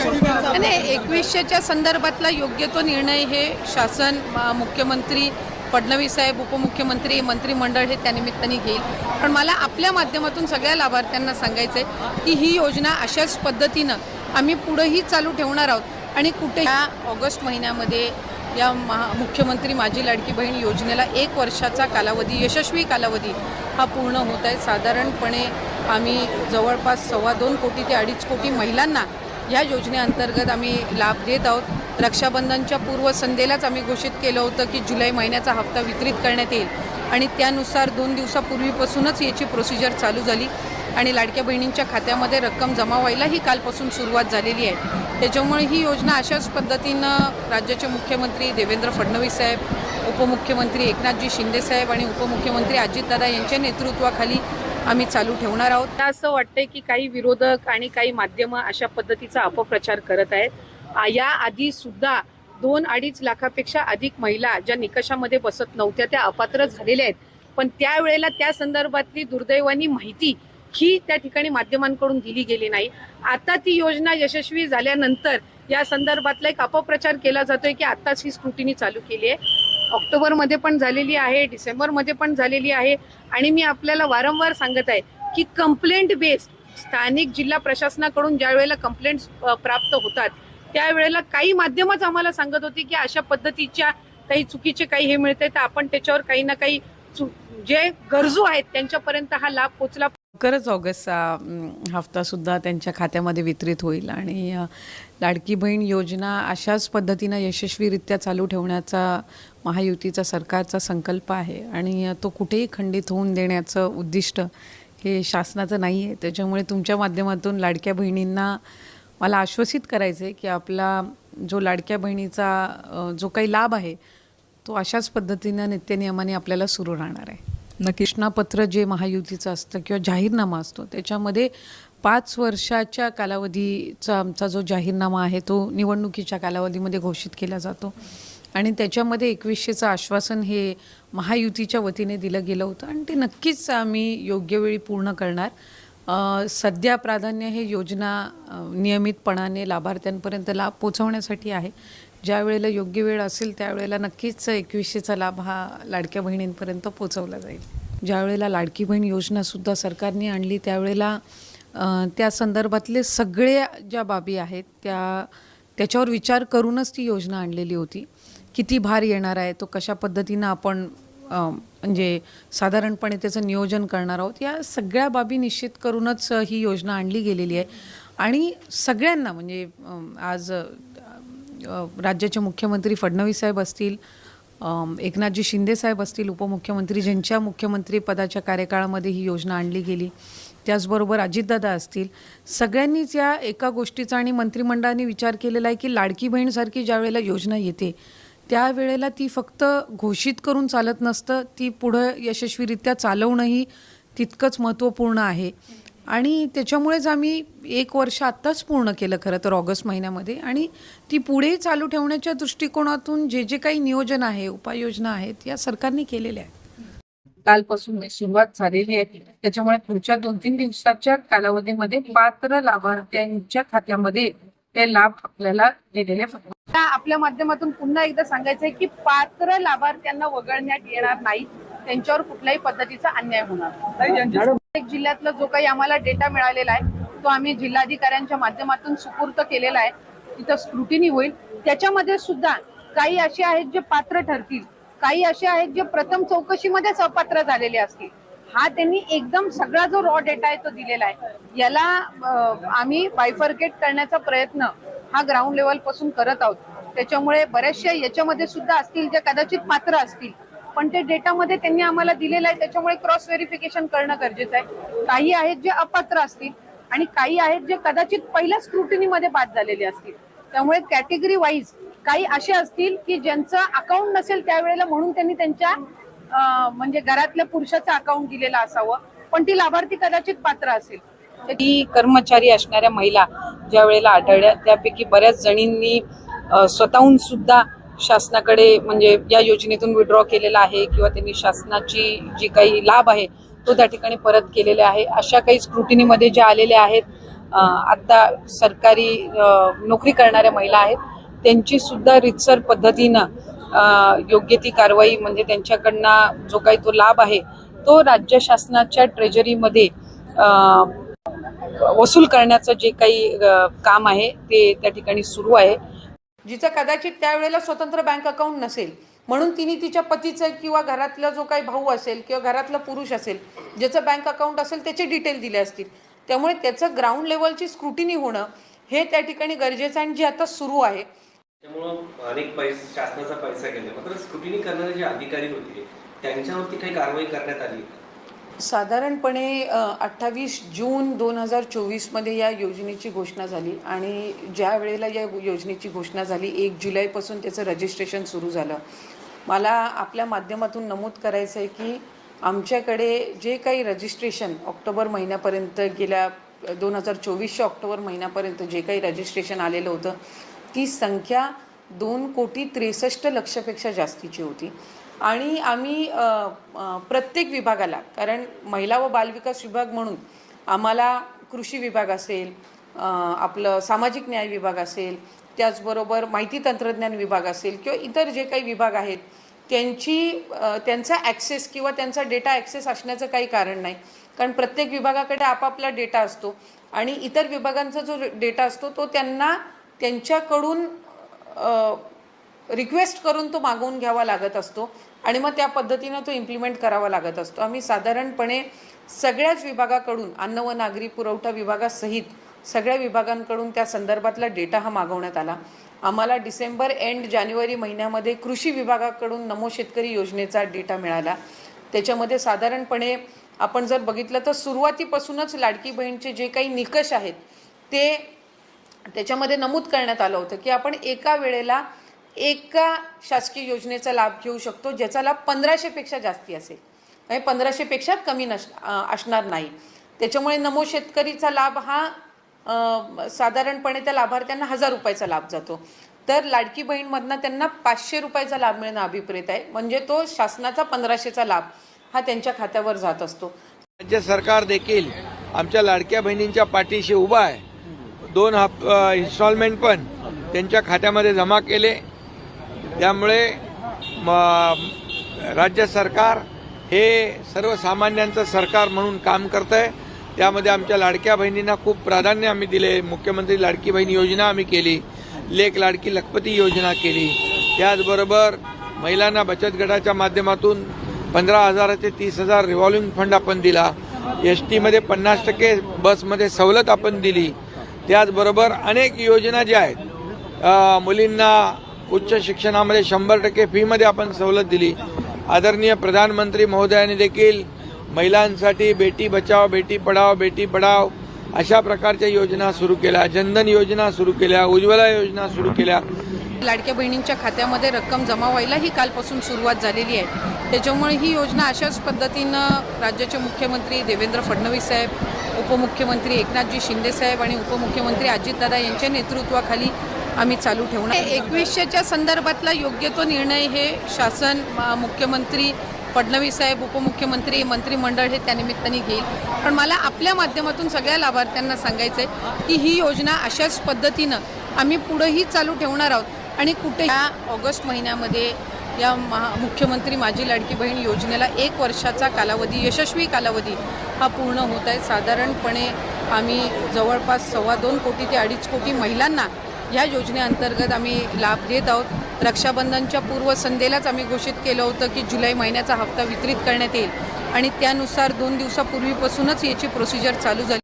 आणि एकवीसशेच्या संदर्भातला योग्य तो निर्णय हे शासन मुख्यमंत्री फडणवीस साहेब उपमुख्यमंत्री मंत्रिमंडळ हे त्यानिमित्ताने घेईल. पण मला आपल्या माध्यमातून सगळ्या लाभार्थ्यांना सांगायचं आहे की ही योजना अशाच पद्धतीनं आम्ही पुढंही चालू ठेवणार आहोत. आणि कुठे या ऑगस्ट महिन्यामध्ये या महा मुख्यमंत्री माझी लाडकी बहीण योजनेला एक वर्षाचा कालावधी यशस्वी कालावधी हा पूर्ण होत आहे. साधारणपणे आम्ही जवळपास सव्वा दोन कोटी ते अडीच कोटी महिलांना या योजनेअंतर्गत आम्ही लाभ देत आहोत. रक्षाबंधनच्या पूर्वसंध्येलाच आम्ही घोषित केलं होतं की जुलै महिन्याचा हप्ता वितरित करण्यात येईल. आणि त्यानुसार दोन दिवसापूर्वीपासूनच याची प्रोसिजर चालू झाली. आणि लाडक्या बहिणींच्या खात्यामध्ये रक्कम जमा व्हायला ही कालपासून सुरुवात झालेली आहे. त्याच्यामुळे ही योजना अशाच पद्धतीनं राज्याचे मुख्यमंत्री देवेंद्र फडणवीस साहेब उपमुख्यमंत्री एकनाथजी शिंदेसाहेब आणि उपमुख्यमंत्री अजितदादा यांच्या नेतृत्वाखाली आम्ही चालू ठेवणार आहोत. असं वाटतंय की काही विरोधक आणि काही माध्यमं अशा पद्धतीचा अपप्रचार करत आहेत. या आधी सुद्धा दोन अडीच लाखापेक्षा अधिक महिला ज्या निकषामध्ये बसत नव्हत्या त्या अपात्र झालेल्या आहेत. पण त्यावेळेला त्या संदर्भातली दुर्दैवानी माहिती ही त्या ठिकाणी माध्यमांकडून दिली गेली नाही. आता ती योजना यशस्वी झाल्यानंतर या संदर्भातला एक अपप्रचार केला जातोय की आताच ही स्क्रुटिनी चालू केली आहे. ऑक्टोबरमध्ये पण झालेली आहे डिसेंबरमध्ये पण झालेली आहे आणि मी आपल्याला वारंवार सांगत आहे की कंप्लेंट बेस्ड स्थानिक जिल्हा प्रशासनाकडून ज्या वेळेला कंप्लेंट प्राप्त होतात त्यावेळेला काही माध्यमच आम्हाला सांगत होती की अशा पद्धतीच्या काही चुकीचे काही हे मिळते तर आपण त्याच्यावर काही ना काही जे गरजू आहेत त्यांच्यापर्यंत हा लाभ पोचला. लवकरच ऑगस्टचा हफ्ता हफ्तासुद्धा त्यांच्या खात्यामध्ये वितरित होईल आणि लाडकी बहीण योजना अशाच पद्धतीनं यशस्वीरित्या चालू ठेवण्याचा महायुतीचा सरकारचा संकल्प आहे आणि तो कुठेही खंडित होऊन देण्याचं उद्दिष्ट हे शासनाचं नाही आहे. त्याच्यामुळे तुमच्या माध्यमातून लाडक्या बहिणींना मला आश्वसित करायचं आहे की आपला जो लाडक्या बहिणीचा जो काही लाभ आहे तो अशाच पद्धतीनं नित्यनियमाने आपल्याला सुरू राहणार आहे. नक्की. जे महायुतीचं असतं किंवा जाहीरनामा असतो त्याच्यामध्ये पाच वर्षाच्या कालावधीचा आमचा जो जाहीरनामा आहे तो निवडणुकीच्या कालावधीमध्ये घोषित केला जातो. आणि त्याच्यामध्ये एकवीसशेचं आश्वासन हे महायुतीच्या वतीने दिलं गेलं होतं आणि ते नक्कीच आम्ही योग्य वेळी पूर्ण करणार. सध्या प्राधान्य हे योजना नियमितपणाने लाभार्थ्यांपर्यंत लाभ पोचवण्यासाठी आहे. ज्या वेळेला योग्य वेळ असेल त्यावेळेला नक्कीच एकवीसशेचा लाभ हा लाडक्या बहिणींपर्यंत पोचवला जाईल. ज्या वेळेला लाडकी बहीण योजनासुद्धा सरकारने आणली त्यावेळेला त्या संदर्भातले सगळ्या ज्या बाबी आहेत त्या त्याच्यावर विचार करूनच ती योजना आणलेली होती. किती भार येणार आहे तो कशा पद्धतीनं आपण म्हणजे साधारणपणे त्याचं नियोजन करणार आहोत या सगळ्या बाबी निश्चित करूनच ही योजना आणली गेलेली आहे. आणि सगळ्यांना म्हणजे आज राज्याचे मुख्यमंत्री फडणवीस साहेब असतील एकनाथजी शिंदे साहेब असतील उपमुख्यमंत्री ज्यांच्या मुख्यमंत्री पदाच्या कार्यकाळामध्ये ही योजना आणली गेली त्याचबरोबर अजितदादा असतील. सगळ्यांनीच या एका गोष्टीचा आणि मंत्रिमंडळाने विचार केलेला आहे की लाडकी बहीणसारखी ज्या वेळेला योजना येते त्यावेळेला ती फक्त घोषित करून चालत नसतं. ती पुढं यशस्वीरित्या चालवणंही तितकंच महत्त्वपूर्ण आहे. आणि त्याच्यामुळेच आम्ही एक वर्ष आत्ताच पूर्ण केलं खरं तर ऑगस्ट महिन्यामध्ये. आणि ती पुढे चालू ठेवण्याच्या दृष्टिकोनातून जे जे काही नियोजन आहे उपाययोजना आहेत या सरकारने केलेल्या आहेत. कालपासून सुरुवात झालेली आहे. त्याच्यामुळे पुढच्या दोन तीन दिवसाच्या कालावधीमध्ये पात्र लाभार्थ्यांच्या खात्यामध्ये ते लाभ आपल्याला दिलेले आपल्या माध्यमातून पुन्हा एकदा सांगायचंय की पात्र लाभार्थ्यांना वगळण्यात येणार नाही. त्यांच्यावर कुठल्याही पद्धतीचा अन्याय होणार जिल्ह्यातला जो काही आम्हाला डेटा मिळालेला आहे तो आम्ही जिल्हाधिकाऱ्यांच्या माध्यमातून सुपूर्त केलेला आहे. तिथं स्क्रुटिनी होईल. त्याच्यामध्ये सुद्धा काही असे आहेत जे पात्र ठरतील. काही असे आहेत जे प्रथम चौकशीमध्येच अपात्र झालेले असतील. हा त्यांनी एकदम सगळा जो रॉ डेटा आहे तो दिलेला आहे. याला आम्ही बायफर्केट करण्याचा प्रयत्न हा ग्राउंड लेवलपासून करत आहोत. त्याच्यामुळे बऱ्याचशा याच्यामध्ये सुद्धा असतील जे कदाचित पात्र असतील. पण ते डेटामध्ये त्यांनी आम्हाला दिलेलं आहे त्याच्यामुळे क्रॉस व्हेरिफिकेशन करणं गरजेचं आहे. काही आहेत जे अपात्र असतील आणि काही आहेत जे कदाचित पहिल्या स्क्रुटिनीमध्ये बाद झालेले असतील. त्यामुळे कॅटेगरी वाईज काही असे असतील की ज्यांचं अकाउंट नसेल त्यावेळेला म्हणून त्यांनी त्यांच्या म्हणजे घरातल्या पुरुषाचं अकाउंट दिलेलं असावं. पण ती लाभार्थी कदाचित पात्र असेल. ती कर्मचारी असणाऱ्या महिला ज्या वेळेला आढळल्या त्यापैकी बऱ्याच जणींनी स्वतःहून सुद्धा शासनाकडे म्हणजे या योजनेतून विड्रॉ केलेला आहे किंवा त्यांनी शासनाची जी काही लाभ आहे तो त्या ठिकाणी परत केलेला आहे. अशा काही स्क्रुटिनीमध्ये ज्या आलेल्या आहेत आत्ता आता सरकारी नोकरी करणाऱ्या महिला आहेत त्यांची सुद्धा रितसर पद्धतीनं योग्य ती कारवाई म्हणजे त्यांच्याकडनं जो काही तो लाभ आहे तो राज्य शासनाच्या ट्रेजरीमध्ये वसूल करण्याचं जे काही काम आहे ते त्या ठिकाणी सुरू आहे. जिचं कदाचित त्यावेळेला स्वतंत्र बँक अकाउंट नसेल म्हणून तिने तिच्या पतीचं किंवा घरातला जो काही भाऊ असेल किंवा घरातला पुरुष असेल ज्याचं बँक अकाउंट असेल त्याचे डिटेल दिले असतील. त्यामुळे त्याचं ग्राउंड लेवलची स्क्रुटिनी होणं हे त्या ठिकाणी गरजेचं आणि जे आता सुरू आहे त्यामुळं अनेक पैसे शासनाचा पैसा गेला. मात्र स्क्रुटिनी करणारे जे अधिकारी होते त्यांच्यावरती काही कारवाई करण्यात आली. साधारणपणे अठ्ठावीस जून दोन हजार चोवीसमध्ये या योजनेची घोषणा झाली आणि ज्या वेळेला या योजनेची घोषणा झाली एक जुलैपासून त्याचं रजिस्ट्रेशन सुरू झालं. मला आपल्या माध्यमातून नमूद करायचं आहे की आमच्याकडे जे काही रजिस्ट्रेशन ऑक्टोबर महिन्यापर्यंत गेल्या दोन हजार चोवीसच्या ऑक्टोबर महिन्यापर्यंत जे काही रजिस्ट्रेशन आलेलं होतं ती संख्या दोन कोटी त्रेसष्ट लक्षपेक्षा जास्तीची होती. आणि आम्ही प्रत्येक विभागाला कारण महिला व बालविकास विभाग म्हणून आम्हाला कृषी विभाग असेल आपलं सामाजिक न्याय विभाग असेल त्याचबरोबर माहिती तंत्रज्ञान विभाग असेल किंवा इतर जे काही विभाग आहेत त्यांची त्यांचा ॲक्सेस किंवा त्यांचा डेटा ॲक्सेस असण्याचं काही कारण नाही. कारण प्रत्येक विभागाकडे आपापला डेटा असतो आणि इतर विभागांचा जो डेटा असतो तो त्यांना त्यांच्याकडून रिक्वेस्ट करून तो मागवून घ्यावा लागत असतो आणि मग त्या पद्धतीनं तो इम्प्लिमेंट करावा लागत असतो. आम्ही साधारणपणे सगळ्याच विभागाकडून अन्न व नागरी पुरवठा विभागासहित सगळ्या विभागांकडून त्या संदर्भातला डेटा हा मागवण्यात आला. आम्हाला डिसेंबर एंड जानेवारी महिन्यामध्ये कृषी विभागाकडून नमो शेतकरी योजनेचा डेटा मिळाला. त्याच्यामध्ये साधारणपणे आपण जर बघितलं तर सुरुवातीपासूनच लाडकी बहीणचे जे काही निकष आहेत ते त्याच्यामध्ये नमूद करण्यात आलं होतं की आपण एका वेळेला एका शासकीय योजनेचा लाभ घेऊ शकतो ज्याचा लाभ पंधराशेपेक्षा जास्ती असेल. म्हणजे पंधराशेपेक्षा कमी नस असणार नाही. त्याच्यामुळे नमो शेतकरीचा लाभ हा साधारणपणे त्या लाभार्थ्यांना हजार रुपयाचा लाभ जातो. तर लाडकी बहीणमधनं त्यांना पाचशे रुपयाचा लाभ मिळणं अभिप्रेत आहे. म्हणजे तो शासनाचा पंधराशेचा लाभ हा त्यांच्या खात्यावर जात असतो. राज्य सरकार देखील आमच्या लाडक्या बहिणींच्या पाठीशी उभा आहे. दोन हप इन्स्टॉलमेंट पण त्यांच्या खात्यामध्ये जमा केले. त्यामुळे म- राज्य सरकार हे सर्वसामान्यांचं सरकार म्हणून काम करत आहे त्यामध्ये आमच्या लाडक्या बहिणींना खूप प्राधान्य आम्ही दिले. मुख्यमंत्री लाडकी बहीण योजना आम्ही केली. लेख लाडकी लखपती योजना केली. त्याचबरोबर महिलांना बचत गटाच्या माध्यमातून पंधरा हजाराचे तीस हजार रिव्हॉल्विंग फंड आपण दिला. एस टीमध्ये पन्नास टक्के बसमध्ये सवलत आपण दिली. त्याचबरोबर अनेक योजना ज्या आहेत मुलींना उच्च शिक्षणामध्ये शंभर टक्के फीमध्ये आपण सवलत दिली. आदरणीय प्रधानमंत्री महोदयांनी देखील महिलांसाठी बेटी बचाव बेटी पढाव बेटी पढाव अशा प्रकारच्या योजना सुरू केल्या. जनधन योजना सुरू केल्या उज्ज्वला योजना सुरू केल्या. लाडक्या बहिणींच्या खात्यामध्ये रक्कम जमा व्हायला ही कालपासून सुरुवात झालेली आहे. त्याच्यामुळे ही योजना अशाच पद्धतीनं राज्याचे मुख्यमंत्री देवेंद्र फडणवीस साहेब उपमुख्यमंत्री एकनाथजी शिंदेसाहेब आणि उपमुख्यमंत्री अजितदादा यांच्या नेतृत्वाखाली आम्ही चालू ठेवणार एकवीसशेच्या संदर्भातला योग्य तो निर्णय हे शासन मुख्यमंत्री फडणवीस साहेब उपमुख्यमंत्री मंत्रिमंडळ हे त्यानिमित्ताने घेईल. पण मला आपल्या माध्यमातून सगळ्या लाभार्थ्यांना सांगायचं आहे की ही योजना अशाच पद्धतीनं आम्ही पुढंही चालू ठेवणार आहोत. आणि कुठे ऑगस्ट महिन्यामध्ये या महा मुख्यमंत्री माझी लाडकी बहीण योजनेला एक वर्षाचा कालावधी यशस्वी कालावधी हा पूर्ण होत आहे. साधारणपणे आम्ही जवळपास सव्वा दोन कोटी ते अडीच कोटी महिलांना या योजनेअंतर्गत आम्ही लाभ देत आहोत. रक्षाबंधनच्या पूर्वसंध्येलाच आम्ही घोषित केलं होतं की जुलै महिन्याचा हप्ता वितरित करण्यात येईल आणि त्यानुसार दोन दिवसापूर्वीपासूनच याची प्रोसिजर चालू झाली.